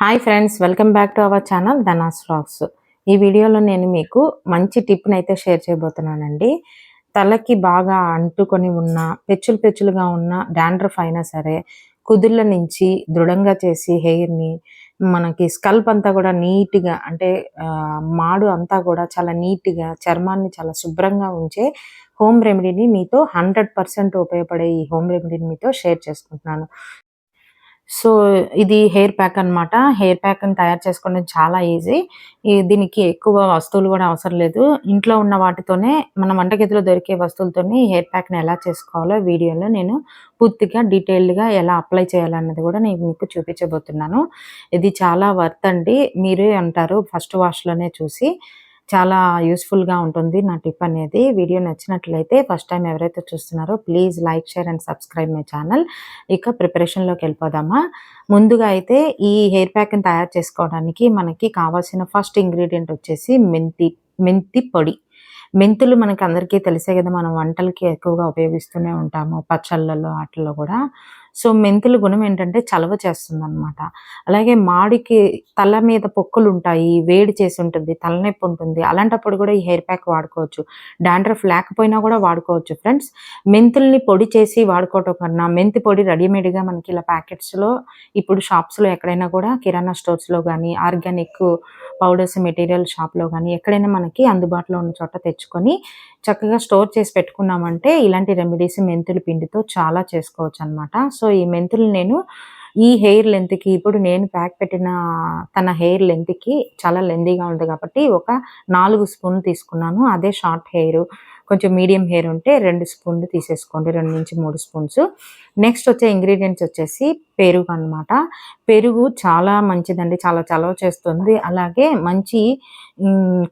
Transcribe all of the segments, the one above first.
Hi friends welcome back to our channel Dhanas vlogs ఈ వీడియోలో నేను మీకు మంచి టిప్ని అయితే షేర్ చేయబోతున్నానండి. తలకి బాగా అంటుకొని ఉన్న పెచ్చులు పెచ్చులుగా ఉన్న డాండ్రఫ్ అయినా సరే కుదుళ్ళ నుంచి దృఢంగా చేసి హెయిర్ని మనకి స్కల్ప్ అంతా కూడా నీట్గా అంటే మాడు అంతా కూడా చాలా నీట్గా చర్మాన్ని చాలా శుభ్రంగా ఉంచే హోమ్ రెమెడీని మీతో హండ్రెడ్ పర్సెంట్ ఉపయోగపడే ఈ హోమ్ రెమెడీని మీతో షేర్ చేసుకుంటున్నాను. సో ఇది హెయిర్ ప్యాక్ అన్నమాట. హెయిర్ ప్యాక్ని తయారు చేసుకోవడం చాలా ఈజీ. దీనికి ఎక్కువ వస్తువులు కూడా అవసరం లేదు. ఇంట్లో ఉన్న వాటితోనే మన వంటగదిలో దొరికే వస్తువులతోనే ఈ హెయిర్ ప్యాక్ని ఎలా చేసుకోవాలో వీడియోలో నేను పూర్తిగా డీటెయిల్డ్గా ఎలా అప్లై చేయాలన్నది కూడా నేను మీకు చూపించబోతున్నాను. ఇది చాలా వర్త్ అండి. మీరే అంటారు ఫస్ట్ వాష్లోనే చూసి. చాలా యూస్ఫుల్గా ఉంటుంది నా టిప్ అనేది. వీడియో నచ్చినట్లయితే ఫస్ట్ టైం ఎవరైతే చూస్తున్నారో please like share and subscribe my channel ఇక ప్రిపరేషన్లోకి వెళ్ళిపోదామా. ముందుగా అయితే ఈ హెయిర్ ప్యాక్ని తయారు చేసుకోవడానికి మనకి కావాల్సిన ఫస్ట్ ఇంగ్రీడియంట్ వచ్చేసి మెంతి మెంతి పొడి. మెంతులు మనకి అందరికీ తెలిసే కదా మనం వంటలకి ఎక్కువగా ఉపయోగిస్తూనే ఉంటాము పచ్చళ్ళలో వాటిల్లో కూడా. సో మెంతుల గుణం ఏంటంటే చలవ చేస్తుంది అనమాట అలాగే మాడికి తల మీద పొక్కులు ఉంటాయి వేడి చేసి ఉంటుంది తలనొప్పి ఉంటుంది. అలాంటప్పుడు కూడా ఈ హెయిర్ ప్యాక్ వాడుకోవచ్చు. డాండ్రఫ్ లేకపోయినా కూడా వాడుకోవచ్చు ఫ్రెండ్స్. మెంతుల్ని పొడి చేసి వాడుకోవటం కన్నా మెంతి పొడి రెడీమేడ్గా మనకి ఇలా ప్యాకెట్స్లో ఇప్పుడు షాప్స్లో ఎక్కడైనా కూడా కిరాణా స్టోర్స్లో కానీ ఆర్గానిక్ పౌడర్స్ మెటీరియల్ షాప్లో కానీ ఎక్కడైనా మనకి అందుబాటులో ఉన్న చోట తెచ్చుకొని చక్కగా స్టోర్ చేసి పెట్టుకున్నామంటే ఇలాంటి రెమెడీస్ మెంతుల పిండితో చాలా చేసుకోవచ్చు అనమాట సో ఈ మెంతులు నేను ఈ హెయిర్ లెంత్కి ఇప్పుడు నేను ప్యాక్ పెట్టిన తన హెయిర్ లెంత్కి చాలా లెందీగా ఉంది కాబట్టి ఒక నాలుగు స్పూన్లు తీసుకున్నాను. అదే షార్ట్ హెయిర్ కొంచెం మీడియం హెయిర్ ఉంటే రెండు స్పూన్లు తీసేసుకోండి రెండు నుంచి మూడు స్పూన్స్. నెక్స్ట్ వచ్చే ఇంగ్రీడియంట్స్ వచ్చేసి పెరుగు అన్నమాట పెరుగు చాలా మంచిదండి చాలా చలవ చేస్తుంది. అలాగే మంచి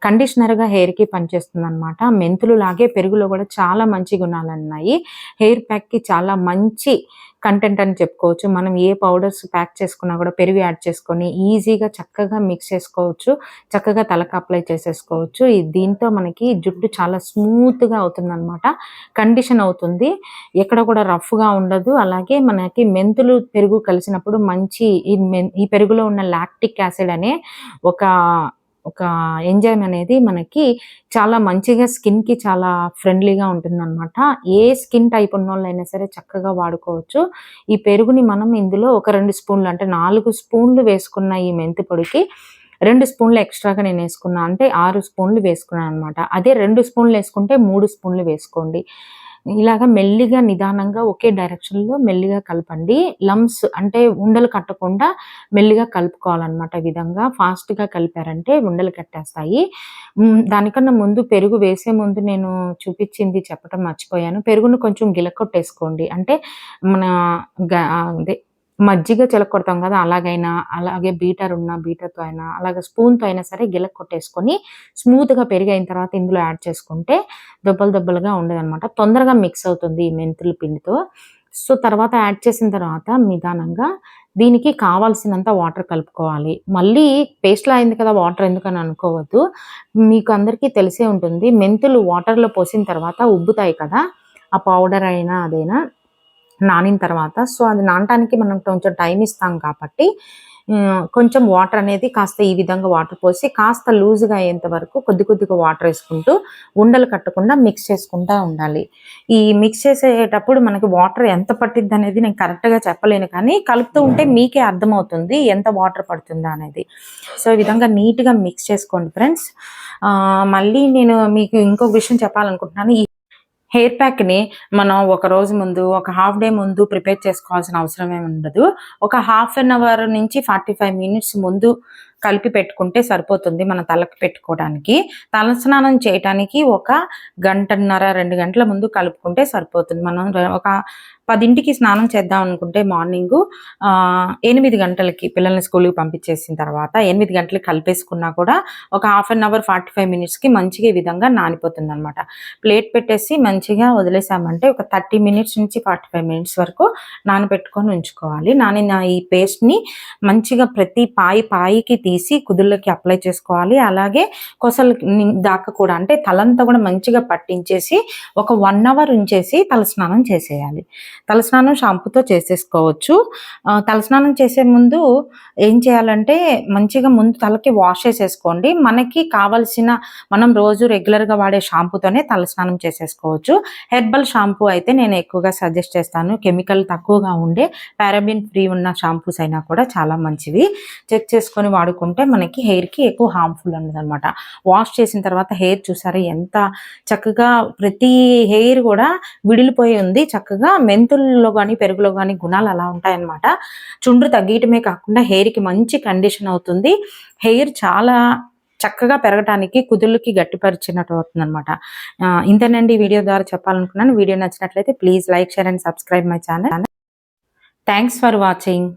కండిషనర్గా హెయిర్కి పనిచేస్తుంది అనమాట మెంతులు లాగే పెరుగులో కూడా చాలా మంచి గుణాలు ఉన్నాయి హెయిర్ ప్యాక్కి చాలా మంచి కంటెంట్ అని చెప్పుకోవచ్చు. మనం ఏ పౌడర్స్ ప్యాక్ చేసుకున్నా కూడా పెరుగు యాడ్ చేసుకొని ఈజీగా చక్కగా మిక్స్ చేసుకోవచ్చు. చక్కగా తలకు అప్లై చేసేసుకోవచ్చు. దీంతో మనకి జుట్టు చాలా స్మూత్గా అవుతుంది అనమాట కండిషన్ అవుతుంది. ఎక్కడ కూడా రఫ్గా ఉండదు. అలాగే మనకి మెంతులు పెరుగు కలిసినప్పుడు మంచి ఈ ఈ పెరుగులో ఉన్న లాక్టిక్ యాసిడ్ అనే ఒక ఒక ఎంజైమ్ అనేది మనకి చాలా మంచిగా స్కిన్కి చాలా ఫ్రెండ్లీగా ఉంటుంది అనమాట ఏ స్కిన్ టైప్ ఉన్న వాళ్ళైనా సరే చక్కగా వాడుకోవచ్చు. ఈ పెరుగుని మనం ఇందులో ఒక రెండు స్పూన్లు అంటే నాలుగు స్పూన్లు వేసుకున్న ఈ మెంతి పొడికి రెండు స్పూన్లు ఎక్స్ట్రాగా నేను వేసుకున్నా అంటే ఆరు స్పూన్లు వేసుకున్నాను అనమాట అదే రెండు స్పూన్లు వేసుకుంటే మూడు స్పూన్లు వేసుకోండి. ఇలాగా మెల్లిగా నిదానంగా ఒకే డైరెక్షన్లో మెల్లిగా కలపండి. లమ్స్ అంటే ఉండలు కట్టకుండా మెల్లిగా కలుపుకోవాలన్నమాట విధంగా. ఫాస్ట్గా కలిపారంటే ఉండలు కట్టేస్తాయి. దానికన్నా ముందు పెరుగు వేసే ముందు నేను చూపించింది చెప్పడం మర్చిపోయాను. పెరుగును కొంచెం గిలకొట్టేసుకోండి. అంటే మన గ- అదే మజ్జిగ చిలకొడతాం కదా అలాగైనా అలాగే బీటర్ ఉన్న బీటర్తో అయినా అలాగే స్పూన్తో అయినా సరే గిలక్ కొట్టేసుకొని స్మూత్గా పెరిగైన తర్వాత ఇందులో యాడ్ చేసుకుంటే దెబ్బలు దెబ్బలుగా ఉండదన్నమాట. తొందరగా మిక్స్ అవుతుంది ఈ మెంతుల పిండితో. సో తర్వాత యాడ్ చేసిన తర్వాత నిదానంగా దీనికి కావాల్సినంత వాటర్ కలుపుకోవాలి. మళ్ళీ పేస్ట్లో అయింది కదా వాటర్ ఎందుకని అనుకోవద్దు. మీకు అందరికీ తెలిసే ఉంటుంది మెంతులు వాటర్లో పోసిన తర్వాత ఉబ్బుతాయి కదా ఆ పౌడర్ అయినా అదైనా. నానిన తర్వాత. సో అది నానటానికి మనం కొంచెం టైం ఇస్తాం కాబట్టి కొంచెం వాటర్ అనేది కాస్త ఈ విధంగా వాటర్ పోసి కాస్త లూజ్గా అయ్యేంత వరకు కొద్ది కొద్దిగా వాటర్ వేసుకుంటూ ఉండలు కట్టకుండా మిక్స్ చేసుకుంటూ ఉండాలి. ఈ మిక్స్ చేసేటప్పుడు మనకి వాటర్ ఎంత పట్టిద్ది అనేది నేను కరెక్ట్గా చెప్పలేను కానీ కలుపుతూ ఉంటే మీకే అర్థమవుతుంది ఎంత వాటర్ పడుతుందా అనేది. సో ఈ విధంగా నీట్గా మిక్స్ చేసుకోండి ఫ్రెండ్స్. మళ్ళీ నేను మీకు ఇంకొక విషయం చెప్పాలనుకుంటున్నాను. హెయిర్ ప్యాక్ని మనం ఒక రోజు ముందు ఒక హాఫ్ డే ముందు ప్రిపేర్ చేసుకోవాల్సిన అవసరం ఏమి ఉండదు. ఒక హాఫ్ అన్ అవర్ నుంచి ఫార్టీ ఫైవ్ మినిట్స్ ముందు కలిపి పెట్టుకుంటే సరిపోతుంది మన తలకు పెట్టుకోవడానికి. తల స్నానం చేయటానికి ఒక గంటన్నర రెండు గంటల ముందు కలుపుకుంటే సరిపోతుంది. మనం ఒక పదింటికి స్నానం చేద్దాం అనుకుంటే మార్నింగ్ ఎనిమిది గంటలకి పిల్లల్ని స్కూల్కి పంపించేసిన తర్వాత ఎనిమిది గంటలకి కలిపేసుకున్నా కూడా ఒక half an hour forty five మినిట్స్కి మంచిగా ఈ విధంగా నానిపోతుంది అనమాట ప్లేట్ పెట్టేసి మంచిగా వదిలేసామంటే ఒక థర్టీ మినిట్స్ నుంచి ఫార్టీ ఫైవ్ మినిట్స్ వరకు నానబెట్టుకొని ఉంచుకోవాలి. నానిన ఈ పేస్ట్ని మంచిగా ప్రతి పాయి పాయికి తీసి కుదుళ్ళకి అప్లై చేసుకోవాలి. అలాగే కొసలు దాకా కూడా అంటే తలంతా కూడా మంచిగా పట్టించేసి ఒక వన్ అవర్ ఉంచేసి తలస్నానం చేసేయాలి. తలస్నానం షాంపూతో చేసేసుకోవచ్చు. తలస్నానం చేసే ముందు ఏం చేయాలంటే మంచిగా ముందు తలకి వాష్ చేసేసుకోండి. మనకి కావాల్సిన మనం రోజు రెగ్యులర్గా వాడే షాంపూతోనే తలస్నానం చేసేసుకోవచ్చు. హెర్బల్ షాంపూ అయితే నేను ఎక్కువగా సజెస్ట్ చేస్తాను. కెమికల్ తక్కువగా ఉండే పారాబిన్ ఫ్రీ ఉన్న షాంపూస్ అయినా కూడా చాలా మంచివి. చెక్ చేసుకొని వాడుకుంటే మనకి హెయిర్కి ఎక్కువ హార్మ్ఫుల్ ఉండదు అనమాట వాష్ చేసిన తర్వాత హెయిర్ చూసారా ఎంత చక్కగా ప్రతి హెయిర్ కూడా విడిలిపోయి ఉంది. చక్కగా మెంతుల్లో కానీ పెరుగులో కానీ గుణాలు అలా ఉంటాయన్నమాట. చుండ్రు తగ్గటమే కాకుండా హెయిర్కి మంచి కండిషన్ అవుతుంది. హెయిర్ చాలా చక్కగా పెరగడానికి కుదుళ్ళకి గట్టిపరిచినట్టు అవుతుంది అనమాట ఇంతేనండి వీడియో ద్వారా చెప్పాలనుకున్నాను. వీడియో నచ్చినట్లయితే please like share and subscribe my channel thanks for watching